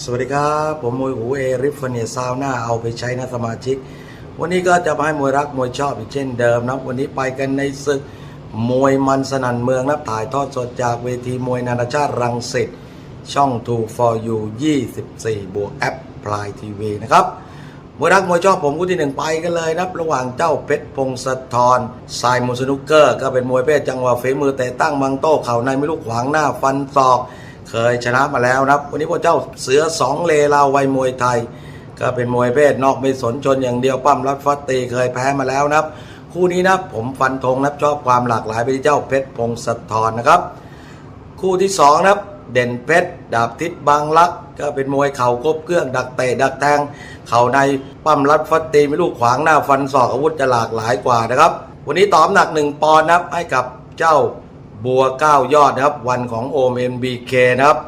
สวัสดีครับ ผมมวยหูเอริฟเนียซาวน่าเอาไปใช้นะสมาชิก วันนี้ก็จะมาให้มวยรักมวยชอบอีกเช่นเดิมนะวันนี้ไปกันในศึกมวยมันสนันเมืองนะถ่ายทอดสดจากเวทีมวยนานาชาติรังสิตช่อง2 for you 24 บวกแอปพลายทีวีนะครับมวยรักมวยชอบผมคู่ที่หนึ่งไปกันเลยนะระหว่างเจ้าเพชรพงศธรสายมูสนุกเกอร์ ก็เป็นมวยเพศจังหวะฝีมือแต่ตั้งบังโต้เข่าในไม่ลูกขวางหน้าฟันศอก เคยชนะมาแล้วนะครับ วันนี้พวกเจ้าเสือสองเลลาววัยมวยไทย ก็เป็นมวยเพศนอกไม่สนชนอย่างเดียวปั้มรัดฟัดตีเคยแพ้มาแล้วนะครับ คู่นี้นะผมฟันธงนะชอบความหลากหลายไปที่เจ้าเพชรพงศธรนะครับ คู่ที่สองนะครับเด่นเพชรดาบทิศบางลักก็เป็นมวยเข่าครบเครื่องดักเตะดักแทง เข่าในปั้มรัดฟัดตีไม่ลูกขวางหน้าฟันศอกอาวุธจะหลากหลายกว่านะครับ วันนี้ตอมหนักหนึ่งปอนด์นะครับให้กับเจ้า บัวเก้ายอดนะครับ วันของโอมเอ็นบีเคนะครับ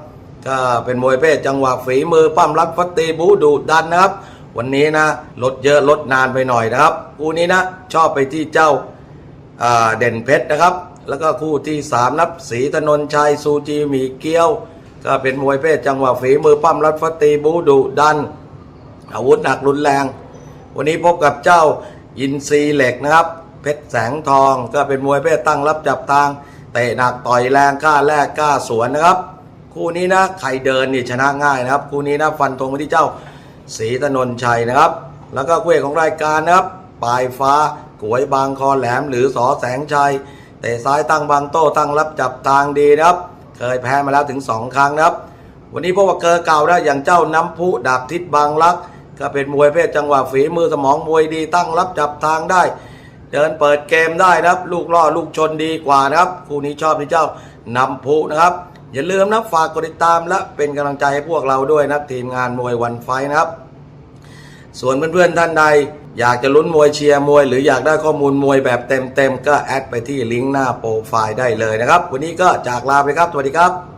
ก็เป็นมวยเพศจังหวะฝีมือปั้มรัดฟัดตีบูดูดันนะครับ วันนี้นะลดเยอะลดนานไปหน่อยนะครับคู่นี้นะชอบไปที่เจ้าเด่นเพชรนะครับ แล้วก็คู่ที่สามนับศรีถนนชัยซูจีมีเกี้ยวก็เป็นมวยเพศจังหวะฝีมือปั้มรัดฟัดตีบูดุดัน อาวุธหนักรุนแรง วันนี้พบกับเจ้าอินซีเหล็กนะครับ เพชรแสงทองก็เป็นมวยเพศตั้งรับจับทาง เตะหนักต่อยแรงกล้าแลกกล้าสวนนะครับ คู่นี้นะใครเดินนี่ชนะง่ายนะครับ คู่นี้นะฟันธงไปที่เจ้าศรีถนนชัยนะครับ แล้วก็คู่เอกของรายการนะครับปลายฟ้ากวยบางคอแหลมหรือสอแสงชัยเตะซ้ายตั้งบางโต้ตั้งรับจับทางดีนะครับ เคยแพ้มาแล้วถึง 2 ครั้งนะครับ วันนี้พบกับเกอเก่านะอย่างเจ้าน้ำพุดาบทิศบางรัก ก็เป็นมวยเพศจังหวะฝีมือสมองมวยดีตั้งรับจับทางได้ เดินเปิดเกมได้นะครับ ลูกล่อลูกชนดีกว่านะครับคู่นี้ชอบที่เจ้านำพุนะครับ อย่าลืมนะฝากกดติดตามและเป็นกำลังใจให้พวกเราด้วยนะทีมงานมวยวันไฟนะครับ ส่วนเพื่อนๆท่านใดอยากจะลุ้นมวยเชียร์มวย หรืออยากได้ข้อมูลมวยแบบเต็มๆก็แอดไปที่ลิงก์หน้าโปรไฟล์ได้เลยนะครับ วันนี้ก็จากลาไปครับสวัสดีครับ